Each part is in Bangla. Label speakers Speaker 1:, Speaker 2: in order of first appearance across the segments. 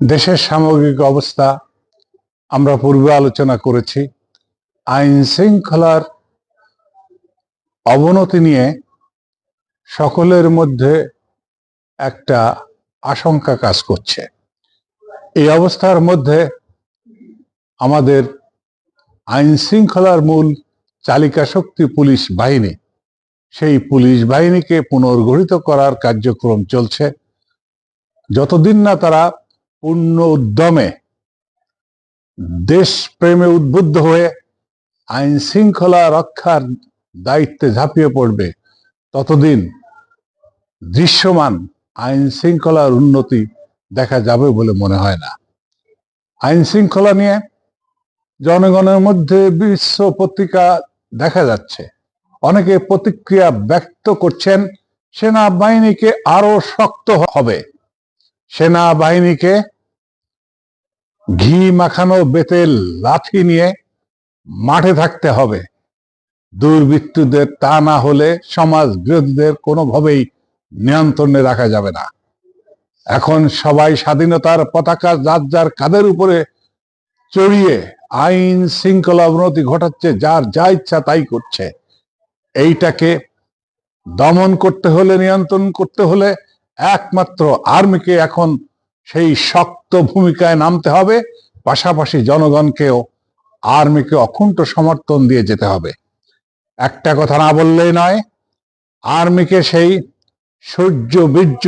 Speaker 1: দেশের সামগ্রিক অবস্থা আমরা পূর্বে আলোচনা করেছি। আইন শৃঙ্খলার অবনতি নিয়ে সকলের মধ্যে একটা আশঙ্কা কাজ করছে। এই অবস্থার মধ্যে আমাদের আইন শৃঙ্খলার মূল চালিকা শক্তি পুলিশ বাহিনী, সেই পুলিশ বাহিনীকে পুনর্গঠিত করার কার্যক্রম চলছে। যতদিন না তারা পূর্ণ উদ্যমে দেশপ্রেমে উদ্বুদ্ধ হয়ে আইন শৃঙ্খলা রক্ষার দায়িত্বে ঝাঁপিয়ে পড়বে ততদিন দৃশ্যমান আইন শৃঙ্খলার উন্নতি দেখা যাবে বলে মনে হয় না। আইন শৃঙ্খলা নিয়ে জনগণের মধ্যে বিশ্ব পত্রিকা দেখা যাচ্ছে। অনেকে প্রতিক্রিয়া ব্যক্ত করছেন, সেনাবাহিনীকে আরও শক্ত হবে। সেনাবাহিনীকে ঘি মাখানো বেতের লাঠি নিয়ে মাঠে থাকতে হবে। দুর্বৃত্তদের তা না হলে সমাজ বিরোধীদের কোনোভাবেই নিয়ন্ত্রণে রাখা যাবে না। এখন সবাই স্বাধীনতার পতাকা যার যার কাদের উপরে চড়িয়ে আইন শৃঙ্খলা অবনতি ঘটাচ্ছে, যার যা ইচ্ছা তাই করছে। এইটাকে দমন করতে হলে, নিয়ন্ত্রণ করতে হলে একমাত্র আর্মিকে এখন সেই শক্ত ভূমিকায় নামতে হবে। পাশাপাশি জনগণকেও আর্মিকে অকুণ্ঠ সমর্থন দিয়ে যেতে হবে। একটা কথা না বললেই নয়, আর্মিকে সেই সূর্য, বীর্য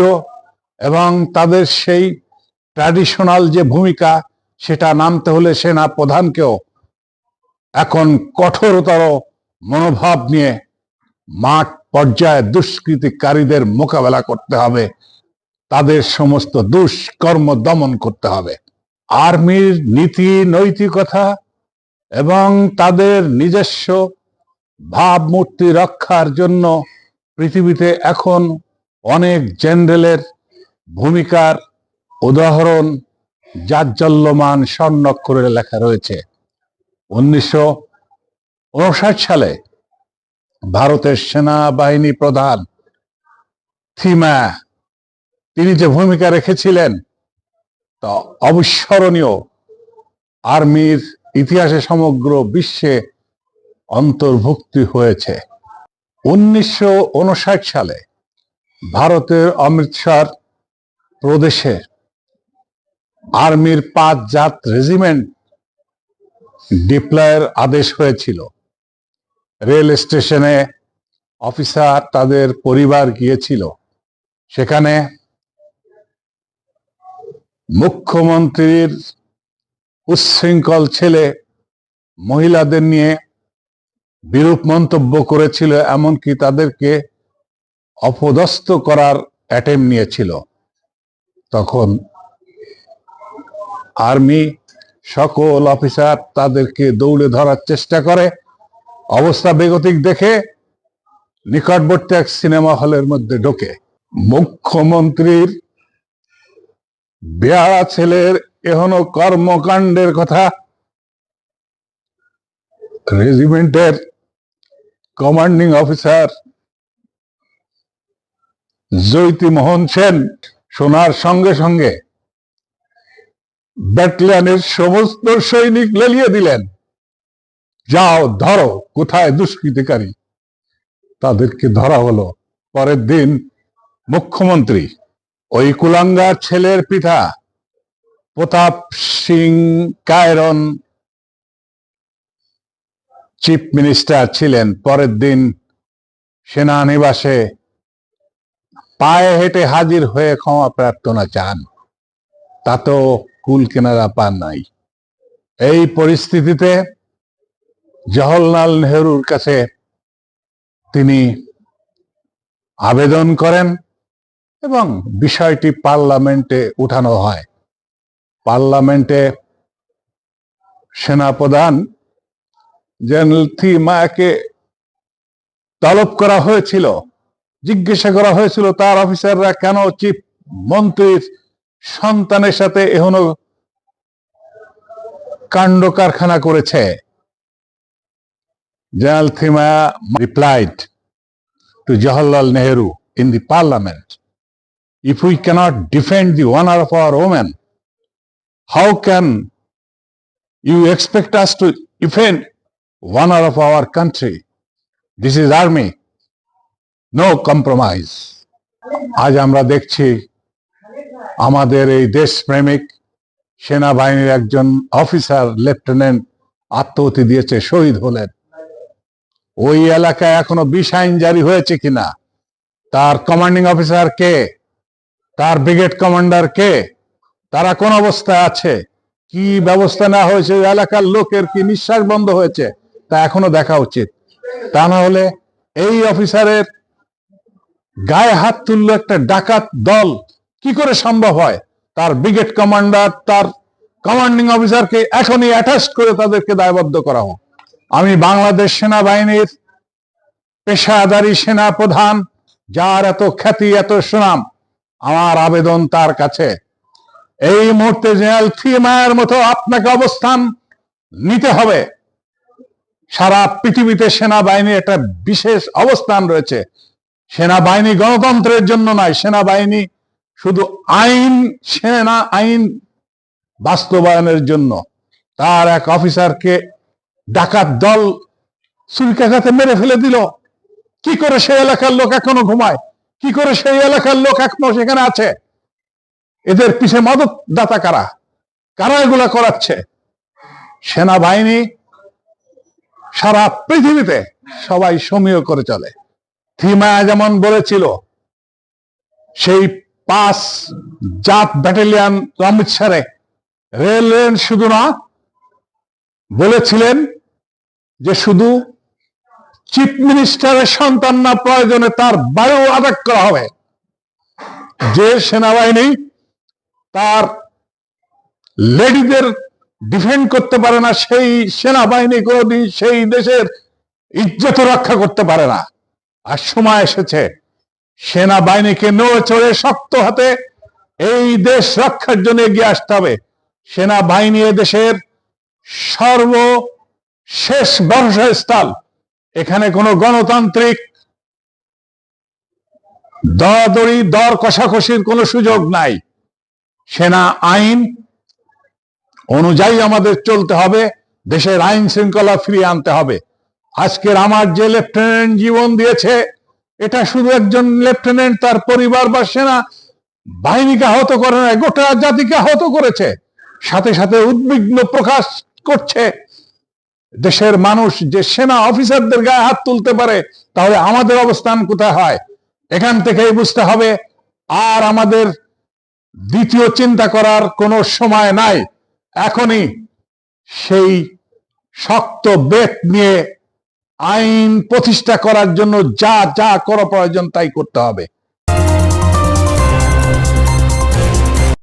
Speaker 1: এবং তাদের সেই ট্র্যাডিশনাল যে ভূমিকা, সেটা নামতে হলে সেনা প্রধানকেও এখন কঠোরতর মনোভাব নিয়ে মাঠ পর্যায়ে দুষ্কৃতিকারীদের মোকাবেলা করতে হবে। তাদের সমস্ত দুষ্কর্ম দমন করতে হবে। আর্মির নীতি, নৈতিকতা এবং তাদের নিজস্ব ভাবমূর্তি রক্ষার জন্য পৃথিবীতে এখন অনেক জেনারেলের ভূমিকার উদাহরণ জাজ্জল্যমান স্বর্ণক্ষরে লেখা রয়েছে। উনিশশো উনষাট সালে ভারতের সেনাবাহিনী প্রধান থিমা, তিনি যে ভূমিকা রেখেছিলেন, তা অবিস্মরণীয়। আর্মির ইতিহাসে সমগ্র বিশ্বে অন্তর্ভুক্তি হয়েছে। উনিশশো উনষাট সালে ভারতের অমৃতসর প্রদেশে আর্মির পাঁচ জাত রেজিমেন্ট ডিপ্লয়ের আদেশ হয়েছিল। রেল স্টেশনে অফিসার তাদের পরিবার গিয়েছিল। সেখানে মুখ্যমন্ত্রীর উচ্ছৃঙ্খল ছেলে মহিলাদের নিয়ে বিরূপ মন্তব্য করেছিল, এমনকি তাদেরকে অপদস্থ করার অ্যাটেম নিয়েছিল। তখন আর্মি সকল অফিসার তাদেরকে দৌড়ে ধরার চেষ্টা করে। অবস্থা বেগতিক দেখে নিকটবর্তী এক সিনেমা হলের মধ্যে ঢোকে। মুখ্যমন্ত্রীর বেয়ারা ছেলের এখনও কর্মকাণ্ডের কথা রেজিমেন্টের কমান্ডিং অফিসার জৈতি মোহন সেন শোনার সঙ্গে সঙ্গে ব্যাটালিয়ানের সমস্ত সৈনিক লেলিয়ে দিলেন। যাও, ধরো, কোথায় দুষ্কৃতিকারী? তাদেরকে ধরা হলো। পরের দিন মুখ্যমন্ত্রী, ওই কুলাঙ্গার ছেলের পিতা প্রতাপ সিং কায়রন চিফ মিনিস্টার ছিলেন। পরের দিন সেনানিবাসে পায়ে হেঁটে হাজির হয়ে ক্ষমা প্রার্থনা চান। তাতেও কুল কেনারা পান নাই। এই পরিস্থিতিতে জওহরলাল নেহরুর কাছে তিনি আবেদন করেন এবং বিষয়টি পার্লামেন্টে উঠানো হয়। পার্লামেন্টে সেনাপ্রধান জেনারেল থিমাকে তলব করা হয়েছিল, জিজ্ঞাসা করা হয়েছিল, তার অফিসাররা কেন চিফ মন্ত্রীর সন্তানের সাথে এখনও কাণ্ড কারখানা করেছে? General Thimayya replied to Jawaharlal Nehru in the parliament if we cannot defend the honor of our women how can you expect us to defend honor of our country? This is army. No compromise. আজ আমরা দেখছি আমাদের এই দেশপ্রেমিক সেনাবাহিনীর একজন অফিসার লেফটেন্যান্ট আত্মহতি দিয়েছে শহীদ হলেন ওই এলাকায় এখনও বিষ আইন জারি হয়েছে কিনা? তার কমান্ডিং অফিসার কে? তার ব্রিগেড কমান্ডার কে? তারা কোন অবস্থায় আছে? কি ব্যবস্থা নেওয়া হয়েছে? এলাকার লোকের কি নিঃশ্বাস বন্ধ হয়েছে? তা এখনও দেখা উচিত। তা না হলে এই অফিসারের গায়ে হাত তুললো একটা ডাকাত দল কি করে সম্ভব হয়? তার ব্রিগেড কমান্ডার তার কমান্ডিং অফিসারকে এখনই অ্যাটাচ করে তাদেরকে দায়বদ্ধ করা হোক। আমি বাংলাদেশ সেনাবাহিনীর পেশাদারী সেনা প্রধান যার এত খ্যাতি, এত সুনাম, আমার আবেদন তার কাছে। এই মুহূর্তে জেনারেল থিমায়ের মতো আপনাকে অবস্থান নিতে হবে। সারা পৃথিবীতে সেনাবাহিনীর একটা বিশেষ অবস্থান রয়েছে। সেনাবাহিনী গণতন্ত্রের জন্য নয়, সেনাবাহিনী শুধু আইন, সেনা আইন বাস্তবায়নের জন্য। তার এক অফিসারকে ডাকাত দল ছুরিকাঘাতে মেরে ফেলে দিল। কি করে সেই এলাকার লোক এখনও ঘুমায়? কি করে সেই এলাকার লোক এখনও সেখানে আছে? এদের পিছে মদত দাতা কারা? কারা এগুলা করাচ্ছে? সেনাবাহিনী সারা পৃথিবীতে সবাই সমীহ করে চলে। থিমায়া যেমন বলেছিল, সেই পাঁচ জাত ব্যাটালিয়ান অমৃতসরে রেল শুধু না, বলেছিলেন যে শুধু চিফ মিনিস্টারের সন্তান না, প্রয়োজনে তার বায়ু আদাক করা হবে। যে সেনাবাহিনী তার লেডিদের ডিফেন্ড করতে পারে না, সেই সেনাবাহিনী কোনোদিন সেই দেশের ইজ্জত রক্ষা করতে পারে না। আর সময় এসেছে, সেনাবাহিনীকে নড়ে চড়ে শক্ত হাতে এই দেশ রক্ষার জন্য এগিয়ে আসতে হবে। সেনাবাহিনী দেশের সর্বশেষ বর্ষস্থল এখানে কোনো গণতান্ত্রিক দরাদরি, দর কষাকষির কোনো সুযোগ নাই। সেনা আইন অনুযায়ী আমাদের চলতে হবে, দেশের আইন শৃঙ্খলা ফিরিয়ে আনতে হবে। আজকের আমার যে লেফটেন্যান্ট জীবন দিয়েছে, এটা শুধু একজন লেফটেন্যান্ট, তার পরিবার বা সেনা বাহিনীকে আহত করে না গোটা জাতিকে আহত করেছে। সাথে সাথে উদ্বিগ্ন প্রকাশ করছে। দেশের মানুষ যে সেনা অফিসারদের গায়ে হাত তুলতে পারে, তাহলে আমাদের অবস্থান কোথায় হয়? এখান থেকেই বুঝতে হবে, আর আমাদের দ্বিতীয় চিন্তা করার কোনো সময় নাই। এখনই সেই শক্ত বেত নিয়ে আইন প্রতিষ্ঠা করার জন্য যা যা করা প্রয়োজন তাই করতে হবে।